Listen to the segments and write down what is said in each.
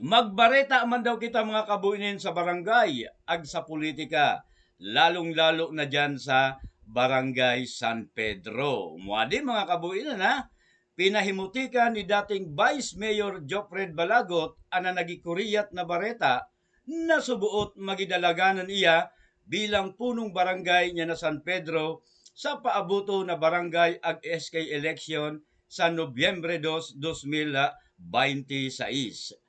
Magbareta man daw kita mga kabuinin sa barangay ag sa politika, lalong-lalo na dyan sa Barangay San Pedro. Muadi mga kabuinan ha, pinahimutikan ni dating Vice Mayor Jofred Balagot ana nagikuriyat na bareta na subuot magidalaganan iya bilang punong barangay niya na San Pedro sa paabuto na barangay ag SK election sa Nobyembre 2, 2026.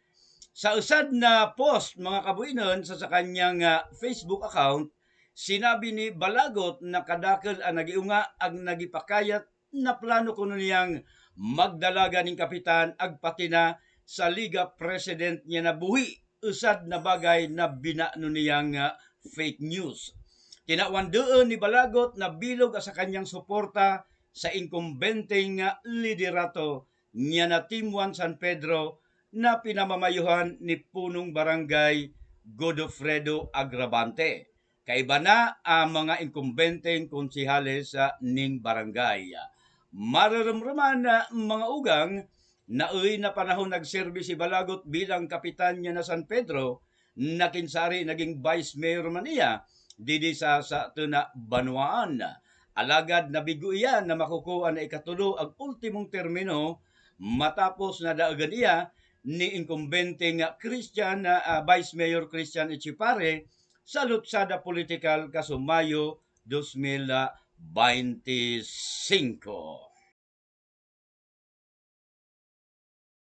Sa usad na post mga kabuinon sa, sa kanyang ah, Facebook account, sinabi ni Balagot na kadakil ang nagiunga ag nagipakayat na plano kuno niyang magdalaga ning kapitan ag pati na sa Liga President niya na buhi usad na bagay na binano niyang ah, fake news. Tinawan doon ni Balagot na bilog sa kanyang suporta sa inkumbenteng nga liderato niya na Team 1 San Pedro na pinamamayuhan ni punong barangay Godofredo Agravante. Kaiba na ang mga inkumbenteng konsihales sa ning barangay. Mararamraman na mga ugang na uy na panahon nagserbi si Balagot bilang kapitan niya na San Pedro, na kinsari naging vice mayor man niya, didi sa sa tuna Banuaan. Alagad na bigo iyan na makukuha na ikatulo ang ultimong termino matapos na daagan iya ni inkumbente nga Christian ah, Vice Mayor Christian Echipare sa Lutsada Political Kasumayo 2025.